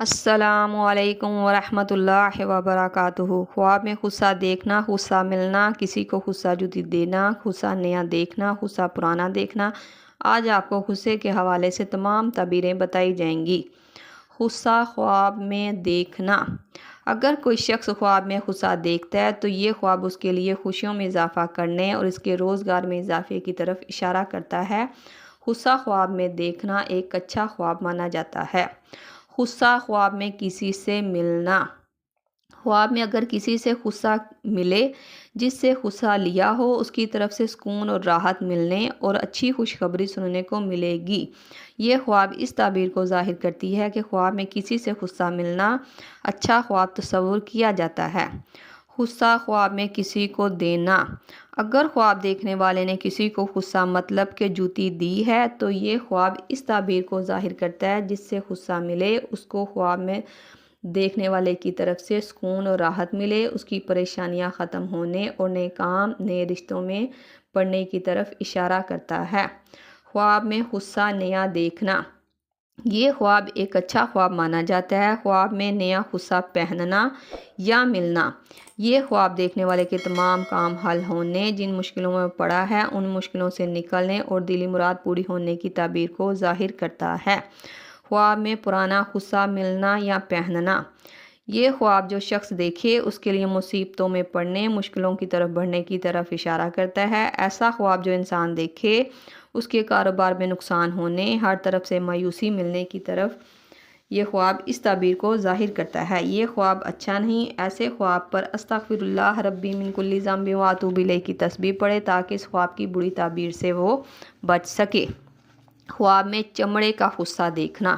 السلام علیکم ورحمۃ اللہ وبرکاتہ۔ خواب میں غصہ دیکھنا، غصہ ملنا، کسی کو غصہ جدی دینا، غصہ نیا دیکھنا، غصہ پرانا دیکھنا، آج آپ کو غصے کے حوالے سے تمام تعبیریں بتائی جائیں گی۔ غصہ خواب میں دیکھنا۔ اگر کوئی شخص خواب میں غصہ دیکھتا ہے تو یہ خواب اس کے لیے خوشیوں میں اضافہ کرنے اور اس کے روزگار میں اضافے کی طرف اشارہ کرتا ہے۔ غصہ خواب میں دیکھنا ایک اچھا خواب مانا جاتا ہے۔ غصہ خواب میں کسی سے ملنا۔ خواب میں اگر کسی سے غصہ ملے، جس سے غصہ لیا ہو، اس کی طرف سے سکون اور راحت ملنے اور اچھی خوشخبری سننے کو ملے گی۔ یہ خواب اس تعبیر کو ظاہر کرتی ہے کہ خواب میں کسی سے غصہ ملنا اچھا خواب تصور کیا جاتا ہے۔ غصہ خواب میں کسی کو دینا۔ اگر خواب دیکھنے والے نے کسی کو غصہ مطلب کہ جوتی دی ہے تو یہ خواب اس تعبیر کو ظاہر کرتا ہے، جس سے غصہ ملے، اس کو خواب میں دیکھنے والے کی طرف سے سکون اور راحت ملے، اس کی پریشانیاں ختم ہونے اور نئے کام، نئے رشتوں میں پڑھنے کی طرف اشارہ کرتا ہے۔ خواب میں غصہ نیا دیکھنا۔ یہ خواب ایک اچھا خواب مانا جاتا ہے۔ خواب میں نیا غصہ پہننا یا ملنا۔ یہ خواب دیکھنے والے کے تمام کام حل ہونے، جن مشکلوں میں پڑا ہے، ان مشکلوں سے نکلنے اور دلی مراد پوری ہونے کی تعبیر کو ظاہر کرتا ہے۔ خواب میں پرانا غصہ ملنا یا پہننا۔ یہ خواب جو شخص دیکھے، اس کے لیے مصیبتوں میں پڑنے، مشکلوں کی طرف بڑھنے کی طرف اشارہ کرتا ہے۔ ایسا خواب جو انسان دیکھے، اس کے کاروبار میں نقصان ہونے، ہر طرف سے مایوسی ملنے کی طرف یہ خواب اس تعبیر کو ظاہر کرتا ہے۔ یہ خواب اچھا نہیں، ایسے خواب پر استغفر اللہ ربی من کلی ذنب و بلے کی تسبیح پڑھے تاکہ اس خواب کی بری تعبیر سے وہ بچ سکے۔ خواب میں چمڑے کا غصہ دیکھنا۔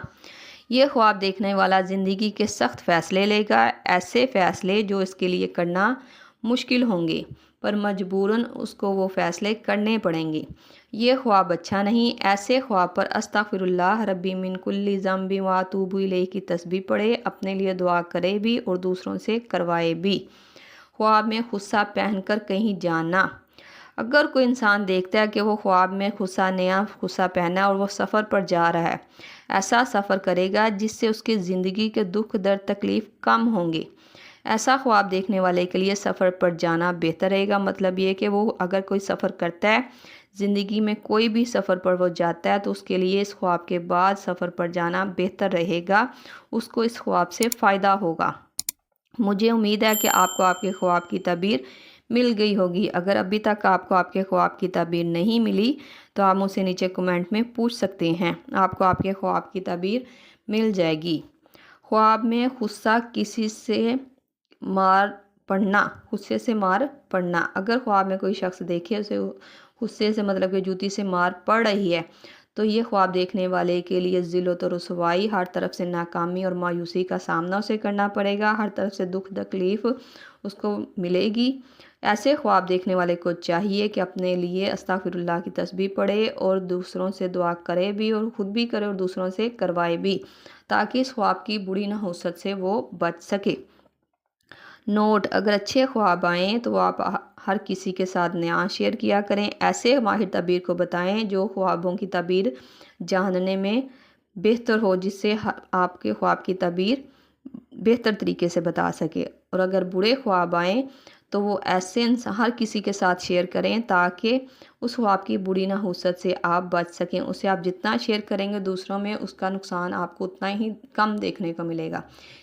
یہ خواب دیکھنے والا زندگی کے سخت فیصلے لے گا، ایسے فیصلے جو اس کے لیے کرنا مشکل ہوں گے، پر مجبوراً اس کو وہ فیصلے کرنے پڑیں گے۔ یہ خواب اچھا نہیں، ایسے خواب پر استغفر اللہ ربی من کلی ذنبی واتوب الیہ کی تسبیح پڑھے، اپنے لیے دعا کرے بھی اور دوسروں سے کروائے بھی۔ خواب میں غصہ پہن کر کہیں جانا۔ اگر کوئی انسان دیکھتا ہے کہ وہ خواب میں غصہ نیا غصہ پہنا اور وہ سفر پر جا رہا ہے، ایسا سفر کرے گا جس سے اس کی زندگی کے دکھ، درد، تکلیف کم ہوں گے۔ ایسا خواب دیکھنے والے کے لیے سفر پر جانا بہتر رہے گا۔ مطلب یہ کہ وہ اگر کوئی سفر کرتا ہے، زندگی میں کوئی بھی سفر پر وہ جاتا ہے تو اس کے لیے اس خواب کے بعد سفر پر جانا بہتر رہے گا۔ اس کو اس خواب سے فائدہ ہوگا۔ مجھے امید ہے کہ آپ کو آپ کے خواب کی تعبیر مل گئی ہوگی۔ اگر ابھی تک آپ کو آپ کے خواب کی تعبیر نہیں ملی تو آپ مجھ سے نیچے کمنٹ میں پوچھ سکتے ہیں۔ آپ کو آپ کے خواب کی تعبیر مل جائے گی۔ خواب میں غصہ کسی سے مار پڑھنا غصے سے مار پڑھنا اگر خواب میں کوئی شخص دیکھے، اسے غصے سے مطلب کہ جوتی سے مار پڑ رہی ہے، تو یہ خواب دیکھنے والے کے لیے ذلت و رسوائی ہر طرف سے ناکامی اور مایوسی کا سامنا اسے کرنا پڑے گا۔ ہر طرف سے دکھ تکلیف اس کو ملے گی۔ ایسے خواب دیکھنے والے کو چاہیے کہ اپنے لیے استغفر اللہ کی تسبیح پڑھے اور دوسروں سے دعا کرے بھی اور خود بھی کرے اور دوسروں سے کروائے بھی تاکہ اس خواب کی بری نحوست سے وہ بچ سکے۔ نوٹ، اگر اچھے خواب آئیں تو آپ ہر کسی کے ساتھ نیا شیئر کیا کریں۔ ایسے ماہر تعبیر کو بتائیں جو خوابوں کی تعبیر جاننے میں بہتر ہو، جس سے آپ کے خواب کی تعبیر بہتر طریقے سے بتا سکے۔ اور اگر برے خواب آئیں تو وہ ایسے ہر کسی کے ساتھ شیئر کریں تاکہ اس خواب کی بری نحوست سے آپ بچ سکیں۔ اسے آپ جتنا شیئر کریں گے دوسروں میں اس کا نقصان آپ کو اتنا ہی کم دیکھنے کو ملے گا۔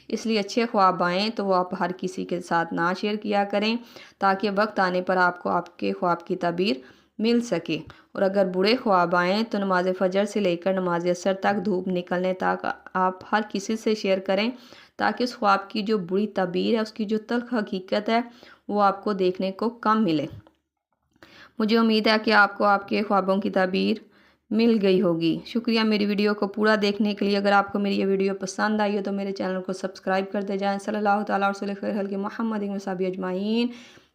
اس لیے اچھے خواب آئیں تو وہ آپ ہر کسی کے ساتھ نہ شیئر کیا کریں تاکہ وقت آنے پر آپ کو آپ کے خواب کی تعبیر مل سکے۔ اور اگر برے خواب آئیں تو نماز فجر سے لے کر نماز اثر تک دھوپ نکلنے تک آپ ہر کسی سے شیئر کریں تاکہ اس خواب کی جو بری تعبیر ہے، اس کی جو تلخ حقیقت ہے وہ آپ کو دیکھنے کو کم ملے۔ مجھے امید ہے کہ آپ کو آپ کے خوابوں کی تعبیر مل گئی ہوگی۔ شکریہ میری ویڈیو کو پورا دیکھنے کے لیے۔ اگر آپ کو میری یہ ویڈیو پسند آئی ہو تو میرے چینل کو سبسکرائب کرتے جائیں۔ صلی اللہ تعالیٰ رسول خیر حلق محمد صابی اجمعین۔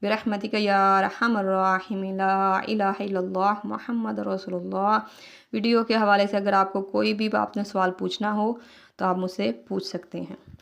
برحمتک یا رحم الرحم لا الہ الا اللہ محمد رسول اللہ۔ ویڈیو کے حوالے سے اگر آپ کو کوئی بھی آپ نے سوال پوچھنا ہو تو آپ مجھ سے پوچھ سکتے ہیں۔